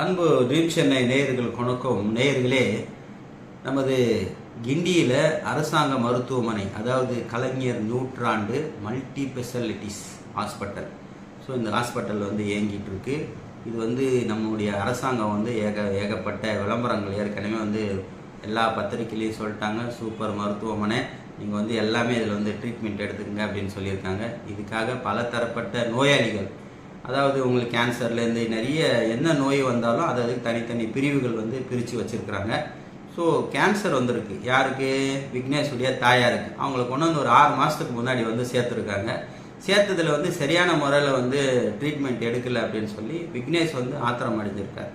அன்பு ட்ரீம் சென்னை நேயர்கள் கொணக்கும். நேயர்களே நமது கிண்டியில் அரசாங்க மருத்துவமனை அதாவது கலைஞர் நூற்றாண்டு மல்டி ஸ்பெஷாலிட்டிஸ் ஹாஸ்பிட்டல் ஸோ இந்த ஹாஸ்பிட்டல் வந்து இயங்கிட்டு இருக்கு. இது வந்து நம்முடைய அரசாங்கம் வந்து ஏக ஏகப்பட்ட விளம்பரங்கள் ஏற்கனவே வந்து எல்லா பத்திரிக்கையிலையும் சொல்லிட்டாங்க. சூப்பர் மருத்துவமனை. நீங்கள் வந்து எல்லாமே இதில் வந்து ட்ரீட்மெண்ட் எடுத்துக்கங்க அப்படின்னு சொல்லியிருக்காங்க. இதுக்காக பல தரப்பட்ட நோயாளிகள் அதாவது உங்களுக்கு கேன்சர்லேருந்து நிறைய என்ன நோய் வந்தாலும் அது அதுக்கு தனித்தனி பிரிவுகள் வந்து பிரித்து வச்சுருக்குறாங்க. ஸோ கேன்சர் வந்திருக்கு. யாருக்கு? விக்னேஷுடைய தாயாருக்கு. அவங்கள கொண்டு வந்து ஒரு ஆறு மாதத்துக்கு முன்னாடி வந்து சேர்த்துருக்காங்க. சேர்த்ததில் வந்து சரியான முறையில் வந்து ட்ரீட்மெண்ட் எடுக்கலை அப்படின்னு சொல்லி விக்னேஷ் வந்து ஆத்திரம் அடைஞ்சிருக்கார்.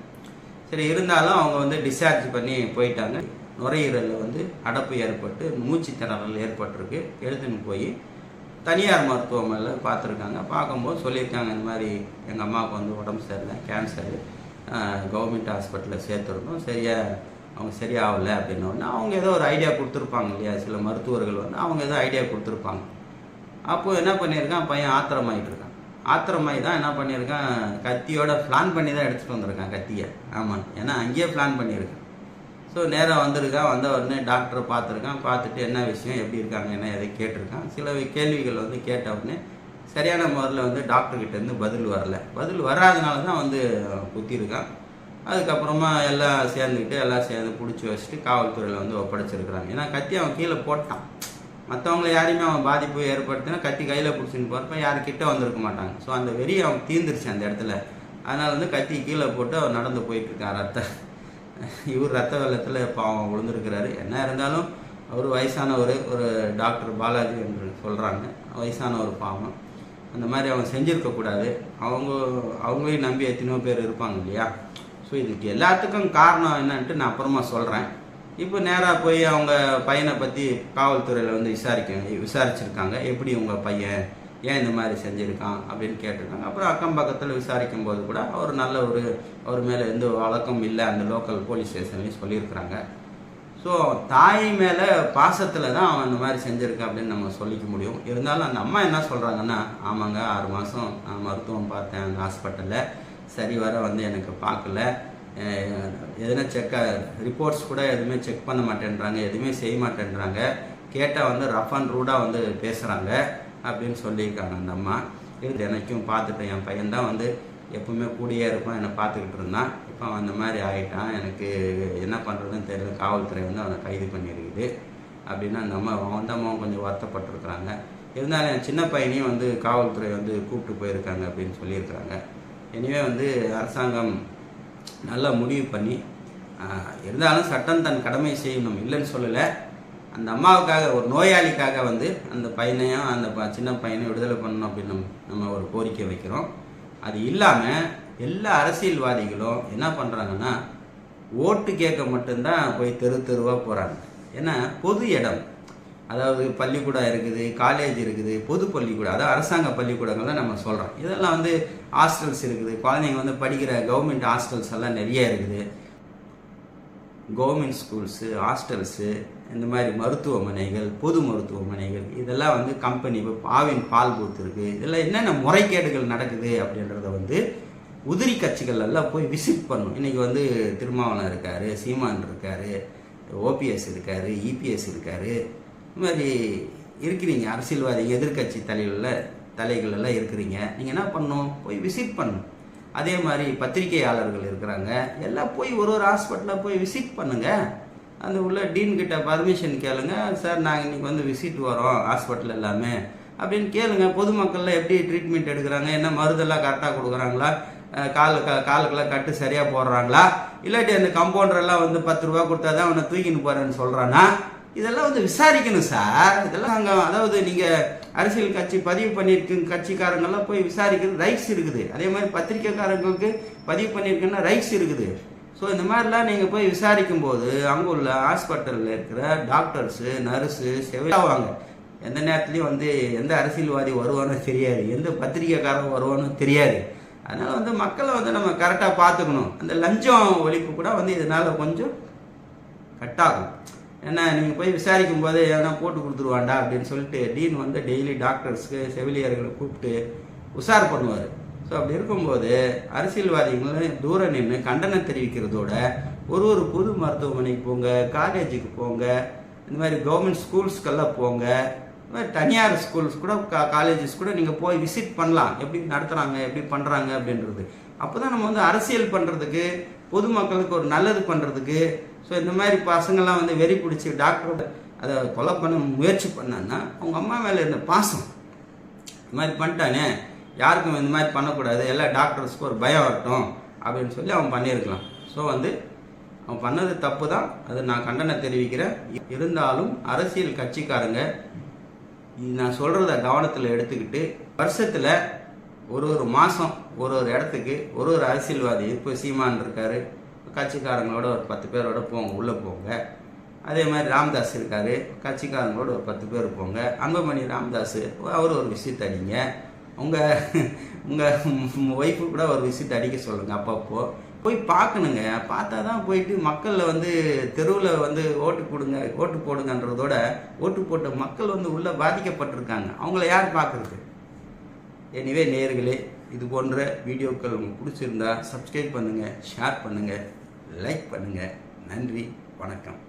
சரி இருந்தாலும் அவங்க வந்து டிஸ்சார்ஜ் பண்ணி போயிட்டாங்க. நுரையீரலில் வந்து அடப்பு ஏற்பட்டு மூச்சு திணறல் ஏற்பட்டிருக்கு. எடுத்துன்னு போய் தனியார் மருத்துவமனையில் பார்த்துருக்காங்க. பார்க்கும்போது சொல்லியிருக்காங்க இந்த மாதிரி எங்கள் அம்மாவுக்கு வந்து உடம்பு சரியில்லை கேன்சரு கவர்மெண்ட் ஹாஸ்பிட்டலில் சேர்த்துருந்தோம் சரியாக அவங்க சரியாகலை அப்படின்னோடனே அவங்க ஏதோ ஒரு ஐடியா கொடுத்துருப்பாங்க இல்லையா? சில மருத்துவர்கள் வந்து அவங்க ஏதோ ஐடியா கொடுத்துருப்பாங்க. அப்போது என்ன பண்ணியிருக்கான்? பையன் ஆத்திரமாயிட்டு இருக்கான் ஆத்திரமாயி தான் என்ன பண்ணியிருக்கான்? கத்தியோட பிளான் பண்ணி தான் எடுத்துகிட்டு வந்திருக்கான் கத்தியை. ஆமாம். ஏன்னா அங்கேயே பிளான் பண்ணியிருக்கான். ஸோ நேராக வந்திருக்கான் வந்த உடனே டாக்டரை பார்த்துருக்கான் பார்த்துட்டு என்ன விஷயம் எப்படி இருக்காங்க என்ன எதை கேட்டிருக்கான் சில கேள்விகள் வந்து கேட்ட உடனே சரியான முறையில் வந்து டாக்டர்கிட்ட இருந்து பதில் வரல. பதில் வராதனால தான் வந்து குத்திருக்கான் அதுக்கப்புறமா எல்லாம் சேர்ந்துக்கிட்டு எல்லாம் சேர்ந்து பிடிச்சி வச்சுட்டு காவல்துறையில் வந்து ஒப்படைச்சிருக்கிறாங்க. ஏன்னா கத்தி அவன் கீழே போட்டான். மற்றவங்கள யாரையுமே அவன் பாதிப்பு ஏற்படுத்தினா கத்தி கையில் பிடிச்சின்னு போகிறப்ப யாருக்கிட்ட வந்திருக்க மாட்டாங்க. ஸோ அந்த வெறி அவன் தீர்ந்துருச்சு அந்த இடத்துல. அதனால் வந்து கத்தி கீழே போட்டு அவன் நடந்து போயிட்டு இருக்கான் ரத்த இவர் ரத்த வெள்ளத்தில் பாவம் விழுந்திருக்கிறாரு. என்ன இருந்தாலும் அவர் வயசானவர் ஒரு டாக்டர் பாலாஜி என்று சொல்கிறாங்க வயசான ஒரு பாவம். அந்த மாதிரி அவங்க செஞ்சுருக்கக்கூடாது அவங்க அவங்களையும் நம்பி எத்தனையோ பேர் இருப்பாங்க இல்லையா? ஸோ இதுக்கு எல்லாத்துக்கும் காரணம் என்னன்ட்டு நான் அப்புறமா சொல்கிறேன் இப்போ நேராக போய் அவங்க பையனை பற்றி காவல்துறையில் வந்து விசாரிக்க விசாரிச்சிருக்காங்க. எப்படி உங்கள் பையன் ஏன் இந்த மாதிரி செஞ்சுருக்கான் அப்படின்னு கேட்டிருக்காங்க. அப்புறம் அக்கம் பக்கத்தில் விசாரிக்கும் போது கூட அவர் நல்ல ஒரு அவர் மேலே எந்த வழக்கம் இல்லை. அந்த லோக்கல் போலீஸ் ஸ்டேஷன்லேயும் சொல்லியிருக்கிறாங்க. ஸோ தாய் மேலே பாசத்தில் தான் அவன் இந்த மாதிரி செஞ்சுருக்கான் அப்படின்னு நம்ம சொல்லிக்க முடியும். இருந்தாலும் அந்த அம்மா என்ன சொல்கிறாங்கன்னா ஆமாங்க ஆறு மாதம் நான் மருத்துவம் பார்த்தேன் அந்த ஹாஸ்பிட்டலில் சரி வர வந்து எனக்கு பார்க்கல. எதுனா செக்க ரிப்போர்ட்ஸ் கூட எதுவுமே செக் பண்ண மாட்டேன்றாங்க எதுவுமே செய்ய மாட்டேன்றாங்க. கேட்டால் வந்து ரஃப் அண்ட் ரூடாக வந்து பேசுகிறாங்க அப்படின்னு சொல்லியிருக்காங்க. அந்த அம்மா இது எனக்கும் பார்த்துட்டேன். என் பையன் தான் வந்து எப்பவுமே கூடியே இருப்பான். என்னை பார்த்துக்கிட்டு இருந்தான். இப்போ அந்த மாதிரி ஆகிட்டான் எனக்கு என்ன பண்ணுறதுன்னு தெரியல. காவல்துறை வந்து அவனை கைது பண்ணியிருக்குது அப்படின்னு அந்த அம்மா அந்த அம்மாவும் கொஞ்சம் வருத்தப்பட்டிருக்கிறாங்க. இருந்தாலும் என் சின்ன பையனையும் வந்து காவல்துறை வந்து கூப்பிட்டு போயிருக்காங்க அப்படின்னு சொல்லியிருக்கிறாங்க. எனவே வந்து அரசாங்கம் நல்லா முடிவு பண்ணி இருந்தாலும் சட்டம் தன் கடமை செய்யணும். இல்லைன்னு சொல்லலை. அந்த அம்மாவுக்காக ஒரு நோயாளிக்காக வந்து அந்த பையனையும் அந்த ப- சின்ன பையனையும் விடுதலை பண்ணணும் அப்படின்னு நம்ம நம்ம ஒரு கோரிக்கை வைக்கிறோம். அது இல்லாமல் எல்லா அரசியல்வாதிகளும் என்ன பண்ணுறாங்கன்னா ஓட்டு கேட்க மட்டும்தான் போய் தெரு தெருவாக போகிறாங்க ஏன்னா பொது இடம். அதாவது பள்ளிக்கூடம் இருக்குது காலேஜ் இருக்குது பொது பள்ளிக்கூடம். அதாவது அரசாங்க பள்ளிக்கூடங்கள் தான் நம்ம சொல்கிறோம் இதெல்லாம் வந்து ஹாஸ்டல்ஸ் இருக்குது. குழந்தைங்க வந்து படிக்கிற கவர்மெண்ட் ஹாஸ்டல்ஸ் எல்லாம் நிறைய இருக்குது. கவர்மெண்ட் ஸ்கூல்ஸு ஹாஸ்டல்ஸு இந்த மாதிரி மருத்துவமனைகள் பொது மருத்துவமனைகள் இதெல்லாம் வந்து கம்பெனி இப்போ பாவின் பால் பூத் இருக்குது இதெல்லாம் என்னென்ன முறைகேடுகள் நடக்குது அப்படின்றத வந்து உதிரி கட்சிகள் எல்லாம் போய் விசிட் பண்ணும் இன்றைக்கி வந்து திருமாவளம் இருக்கார் சீமான் இருக்கார் ஓபிஎஸ் இருக்கார் இபிஎஸ் இருக்கார். இந்த மாதிரி இருக்கிறீங்க அரசியல்வாதி எதிர்க்கட்சி தலைகளில் தலைகள் எல்லாம் இருக்கிறீங்க. நீங்கள் என்ன பண்ணணும்? போய் விசிட் பண்ணணும். அதே மாதிரி பத்திரிகையாளர்கள் இருக்கிறாங்க. எல்லாம் போய் ஒரு ஒரு ஹாஸ்பிட்டலில் போய் விசிட் பண்ணுங்க. அந்த உள்ள டீன் கிட்ட பர்மிஷன் கேளுங்க. சார் நாங்கள் இன்னைக்கு வந்து விசிட் வரோம் ஹாஸ்பிட்டல் எல்லாமே. அப்படின்னு கேளுங்க. பொதுமக்கள்லாம் எப்படி ட்ரீட்மெண்ட் எடுக்கிறாங்க? என்ன மருந்தெல்லாம் கரெக்டாக கொடுக்குறாங்களா? அஹ் க காலுக்கெல்லாம் கட்டு சரியாக போடுறாங்களா? இல்லாட்டி அந்த கம்பவுண்டரெல்லாம் வந்து பத்து ரூபா கொடுத்தா தான் அவனை தூக்கின்னு போறேன்னு சொல்கிறானா இதெல்லாம் வந்து விசாரிக்கணும் சார் இதெல்லாம் அங்கே அதாவது நீங்கள் அரசியல் கட்சி பதிவு பண்ணியிருக்குங்க கட்சிக்காரங்கெல்லாம் போய் விசாரிக்கிறது ரைட்ஸ் இருக்குது. அதே மாதிரி பத்திரிக்கைக்காரங்களுக்கு பதிவு பண்ணியிருக்குன்னா ரைட்ஸ் இருக்குது. ஸோ இந்த மாதிரிலாம் நீங்கள் போய் விசாரிக்கும் போது அங்கே உள்ள ஹாஸ்பிட்டலில் இருக்கிற டாக்டர்ஸு நர்ஸு செவிலாவாங்க எந்த நேரத்துலையும் வந்து எந்த அரசியல்வாதி வருவானோ தெரியாது எந்த பத்திரிக்கைக்காரன் வருவானோ தெரியாது. அதனால் வந்து மக்களை வந்து நம்ம கரெக்டாக பார்த்துக்கணும். அந்த லஞ்சம் ஒழிப்பு கூட வந்து இதனால் கொஞ்சம் கட்டாகும் என்ன நீங்கள் போய் விசாரிக்கும் போது எதனா போட்டு கொடுத்துருவாண்டா அப்படின்னு சொல்லிட்டு டீன் வந்து டெய்லி டாக்டர்ஸ்க்கு செவிலியர்களை கூப்பிட்டு உஷார் பண்ணுவார். ஸோ அப்படி இருக்கும்போது அரசியல்வாதிகளும் தூரம் நின்று கண்டனம் தெரிவிக்கிறதோட ஒரு ஒரு பொது மருத்துவமனைக்கு போங்க காலேஜுக்கு போங்க இந்த மாதிரி கவர்மெண்ட் ஸ்கூல்ஸ்க்கெல்லாம் போங்க இந்த மாதிரி தனியார் ஸ்கூல்ஸ் கூட காலேஜஸ் கூட நீங்கள் போய் விசிட் பண்ணலாம். எப்படி நடத்துகிறாங்க எப்படி பண்ணுறாங்க அப்படின்றது. அப்போ தான் நம்ம வந்து அரசியல் பண்ணுறதுக்கு பொதுமக்களுக்கு ஒரு நல்லது பண்ணுறதுக்கு ஸோ இந்த மாதிரி பசங்கள்லாம் வந்து வெறி பிடிச்சி டாக்டரோட அதை கொலை பண்ண முயற்சி பண்ணான்னா அவங்க அம்மா மேலே இருந்த பாசம். இந்த மாதிரி பண்ணிட்டானே யாருக்கும் இந்த மாதிரி பண்ணக்கூடாது எல்லா டாக்டர்ஸ்க்கும் ஒரு பயம் வரட்டும் அப்படின்னு சொல்லி அவன் பண்ணியிருக்கலாம். ஸோ வந்து அவன் பண்ணது தப்பு தான் அது நான் கண்டனம் தெரிவிக்கிறேன். இருந்தாலும் அரசியல் கட்சிக்காரங்க இது நான் சொல்கிறத கவனத்தில் எடுத்துக்கிட்டு வருஷத்தில் ஒரு ஒரு மாதம் ஒரு ஒரு இடத்துக்கு ஒரு ஒரு அரசியல்வாதி இப்போ சீமான் இருக்கார் கட்சிக்காரங்களோட ஒரு பத்து பேரோட போங்க உள்ளே போங்க. அதே மாதிரி ராம்தாஸ் இருக்கார் கட்சிக்காரங்களோட ஒரு பத்து பேர் போங்க. அன்பமணி ராமதாஸ் அவர் ஒரு விசிட் அடிங்க. உங்கள் உங்கள் ஒய்ஃபு கூட ஒரு விசிட் அடிக்க சொல்லுங்கள் அப்பப்போ. போய் பார்க்கணுங்க. பார்த்தா தான் போயிட்டு மக்களில் வந்து தெருவில் வந்து ஓட்டு கொடுங்க ஓட்டு போடுங்கன்றதோட ஓட்டு போட்ட மக்கள் வந்து உள்ளே பாதிக்கப்பட்டிருக்காங்க. அவங்கள யார் பார்க்குறது? எனிவே நேர்களே இது போன்ற வீடியோக்கள் உங்களுக்கு பிடிச்சிருந்தா சப்ஸ்கிரைப் பண்ணுங்கள் ஷேர் பண்ணுங்கள் லைக் பண்ணுங்கள் நன்றி வணக்கம்.